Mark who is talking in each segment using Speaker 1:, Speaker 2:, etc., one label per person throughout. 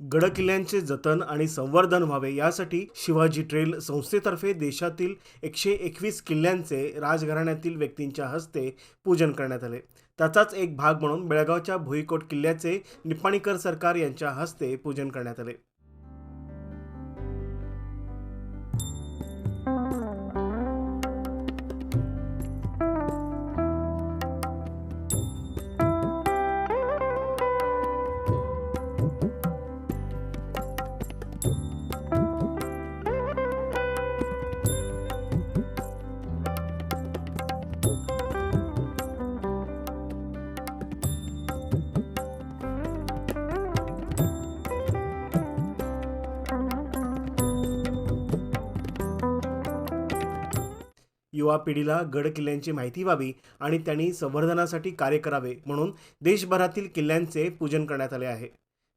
Speaker 1: गडकिल्ल्यांचे जतन आणि संवर्धन व्हावे यासाठी शिवाजी ट्रेल संस्थेतर्फे देशातील एकशे एकवीस किल्ल्यांचे राजघराण्यातील व्यक्तींच्या हस्ते पूजन करण्यात आले. त्याचाच एक भाग म्हणून बेळगावच्या भुईकोट किल्ल्याचे निपाणीकर सरकार यांच्या हस्ते पूजन करण्यात आले. युवा पिढीला गड किल्ल्यांची माहिती व्हावी आणि त्यांनी संवर्धनासाठी कार्य करावे म्हणून देशभरातील किल्ल्यांचे पूजन करण्यात आले आहे.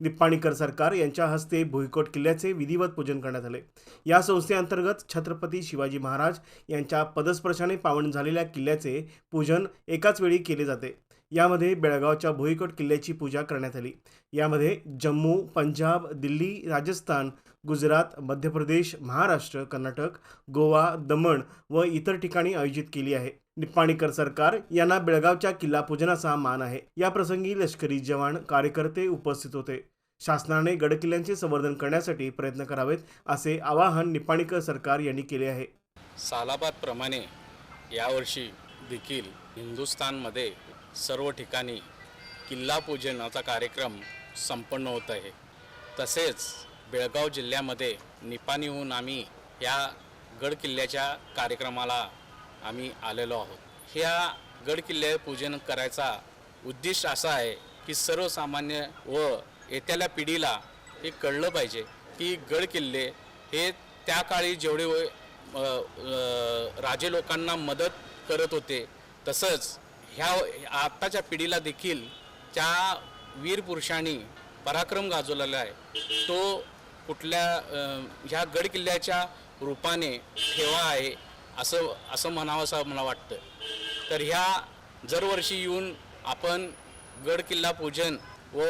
Speaker 1: निप्पाणीकर सरकार यांच्या हस्ते भुईकोट किल्ल्याचे विधिवत पूजन करण्यात आले. या संस्थेअंतर्गत छत्रपती शिवाजी महाराज यांच्या पदस्पर्शाने पावन झालेल्या किल्ल्याचे पूजन एकाच वेळी केले जाते. यामध्ये बेळगावच्या भुईकोट किल्ल्याची पूजा करण्यात आली. यामध्ये जम्मू पंजाब दिल्ली राजस्थान गुजरात मध्य प्रदेश महाराष्ट्र कर्नाटक गोवा दमण व इतर ठिकाणी आयोजित केली आहे. निप्पाणीकर सरकार यांना बेळगावच्या किल्ला पूजनाचा मान आहे. या प्रसंगी लष्करी जवान कार्यकर्ते उपस्थित होते. शासनाने गडकिल्ल्यांचे संवर्धन करण्यासाठी प्रयत्न करावेत असे आवाहन निप्पाणीकर सरकार यांनी केले आहे.
Speaker 2: सालाबादप्रमाणे यावर्षी देखील हिंदुस्थानमध्ये सर्व ठिकाणी किल्ला पूजनाचा कार्यक्रम संपन्न होत आहे. तसेच बेळगाव जिल्ह्यामध्ये निपाणीहून आम्ही या गड किल्ल्याच्या कार्यक्रमाला आम्ही आलेलो आहोत. ह्या गड किल्ले पूजन करायचा उद्दिष्ट असा आहे की सर्वसामान्य व येत्याल्या पिढीला हे कळलं पाहिजे की गड किल्ले हे त्या काळी जेवढे राजे लोकांना मदत करत होते तसंच ह्या आत्ताच्या पिढीला देखील त्या वीर पुरुषांनी पराक्रम गाजवलेला आहे. तो कुठल्या ह्या गड किल्ल्याच्या रूपाने ठेवा आहे असं असं म्हणावं असं मला वाटतं. तर ह्या दरवर्षी येऊन आपण गड किल्ला पूजन व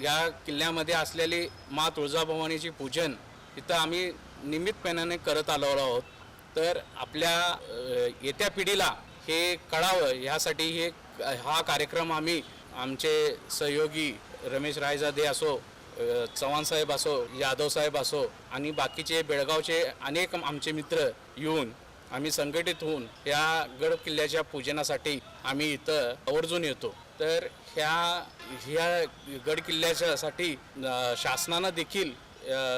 Speaker 2: या किल्ल्यामध्ये असलेली मा तुळजाभवानीची पूजन तिथं आम्ही निमित्तपणाने करत आलो आहोत. तर आपल्या येत्या पिढीला हे कळावं ह्यासाठी हे हा कार्यक्रम आम्ही आमचे सहयोगी रमेश रायजादे असो चव्हाणसाहेब असो यादवसाहेब असो आणि बाकीचे बेळगावचे अनेक आमचे मित्र येऊन आम्ही संघटित होऊन या गड किल्ल्याच्या पूजनासाठी आम्ही इथं आवर्जून येतो. तर ह्या ह्या गड किल्ल्याच्यासाठी शासनानं देखील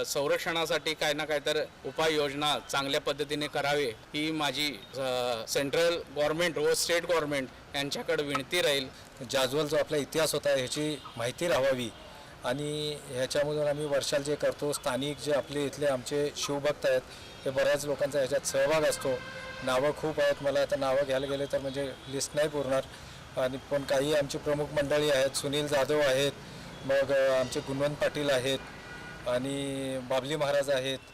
Speaker 2: संरक्षणासाठी काय ना काय तर उपाययोजना चांगल्या पद्धतीने करावे ही माझी सेंट्रल गव्हर्नमेंट व स्टेट गव्हर्नमेंट यांच्याकडे विनंती राहील.
Speaker 3: जाजवल जो आपला इतिहास होता ह्याची माहिती राहावी आणि ह्याच्यामधून आम्ही वर्षाल जे करतो स्थानिक जे आपले इथले आमचे शिवभक्त आहेत हे बऱ्याच लोकांचा ह्याच्यात सहभाग असतो. नावं खूप आहेत मला आता नावं घ्यायला गेले तर म्हणजे लिस्ट नाही पुरणार. आणि पण काही आमची प्रमुख मंडळी आहेत सुनील जाधव आहेत मग आमचे गुणवंत पाटील आहेत आणि बाबली महाराज आहेत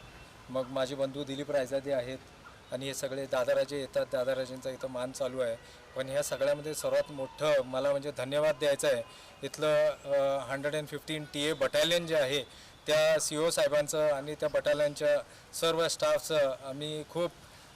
Speaker 3: मग माझे बंधू दिलीप रायजादे आहेत आणि हे सगळे दादाराजे येतात दादाराजेंचा इथं मान चालू आहे. पण ह्या सगळ्यामध्ये सर्वात मोठं मला म्हणजे धन्यवाद द्यायचं आहे. इथलं hundred and fifteen T A battalion जे आहे त्या सी ओ साहेबांचं आणि त्या बटालियनच्या सर्व स्टाफचं आम्ही खूप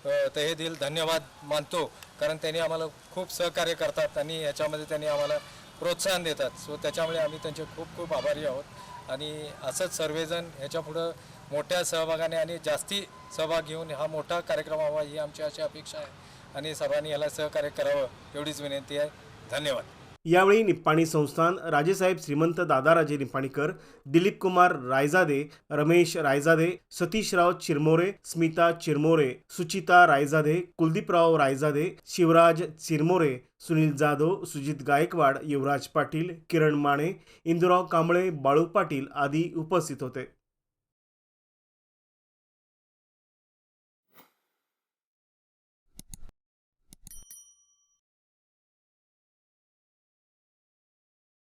Speaker 3: तहे तहेदिल धन्यवाद मानतो. कारण त्यांनी आम्हाला खूप सहकार्य करतात आणि ह्याच्यामध्ये त्यांनी आम्हाला प्रोत्साहन देतात. सो त्याच्यामुळे आम्ही त्यांचे खूप खूप आभारी आहोत. आणि असंच सर्वजण ह्याच्यापुढं मोठ्या सहभागाने आणि जास्ती सहभाग घेऊन हा मोठा कार्यक्रम व्हावा ही आमची अशी अपेक्षा आहे. आणि सर्वांनी याला सहकार्य करावं एवढीच विनंती आहे. धन्यवाद.
Speaker 1: यावेळी निप्पाणी संस्थान राजेसाहेब श्रीमंत दादाराजे निप्पाणीकर दिलीप कुमार रायजादे रमेश रायजादे सतीशराव चिरमोरे स्मिता चिरमोरे सुचिता रायजादे कुलदीपराव रायजादे शिवराज चिरमोरे सुनील जाधव सुजित गायकवाड युवराज पाटील किरण माने इंदुराव कांबळे बाळू पाटील आदी उपस्थित होते.